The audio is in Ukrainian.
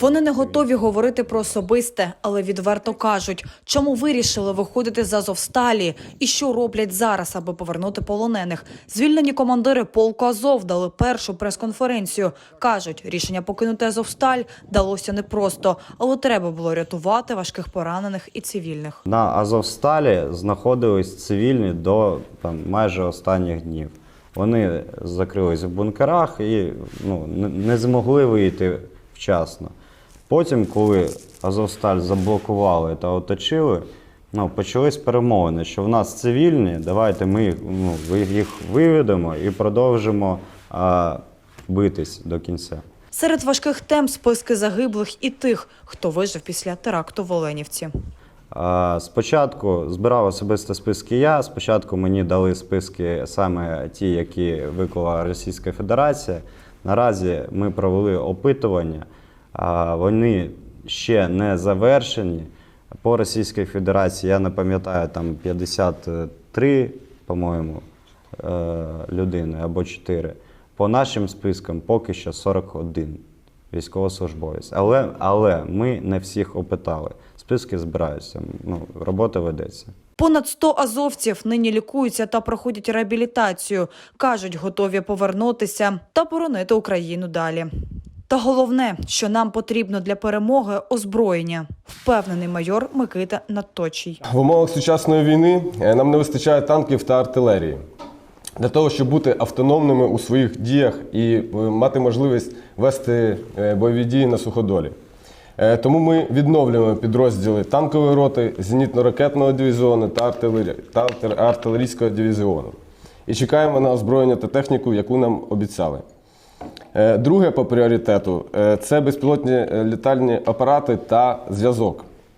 Вони не готові говорити про особисте, але відверто кажуть, чому вирішили виходити з Азовсталі і що роблять зараз, аби повернути полонених. Звільнені командири полку Азов дали першу прес-конференцію. кажуть, рішення покинути Азовсталь далося непросто, але треба було рятувати важких поранених і цивільних. На Азовсталі знаходились цивільні до там, майже останніх днів. Вони закрились в бункерах і ну, не- змогли вийти вчасно. Потім, коли Азовсталь заблокували та оточили, ну, почались перемовини, що в нас цивільні, давайте ми їх, ну, їх виведемо і продовжимо а, битись до кінця. Серед важких тем списки загиблих і тих, хто вижив після теракту в Оленівці. А, Спочатку збирав особисто списки я. Спочатку мені дали списки саме ті, які виклала Російська Федерація. Наразі ми провели опитування. Вони ще не завершені. По Російській Федерації я не пам'ятаю там 53, по-моєму, е, людини або 4. По нашим спискам поки що 41 військовослужбовець. Але, але ми не всіх опитали. Списки збираються. Ну, робота ведеться. Понад 100 азовців нині лікуються та проходять реабілітацію. Кажуть, готові повернутися та боронити Україну далі. Та головне, що нам потрібно для перемоги озброєння, впевнений майор Микита Надточій. В умовах сучасної війни е, нам не вистачає танків та артилерії. Для того, щоб бути автономними у своїх діях і е, мати можливість вести е, бойові дії на суходолі. Тому ми відновлюємо підрозділи танкової роти, зенітно-ракетного дивізіону та артилерійського дивізіону. І чекаємо на озброєння та техніку, яку нам обіцяли. Е, Друге по пріоритету е, це безпілотні е, літальні апарати та зв'язок.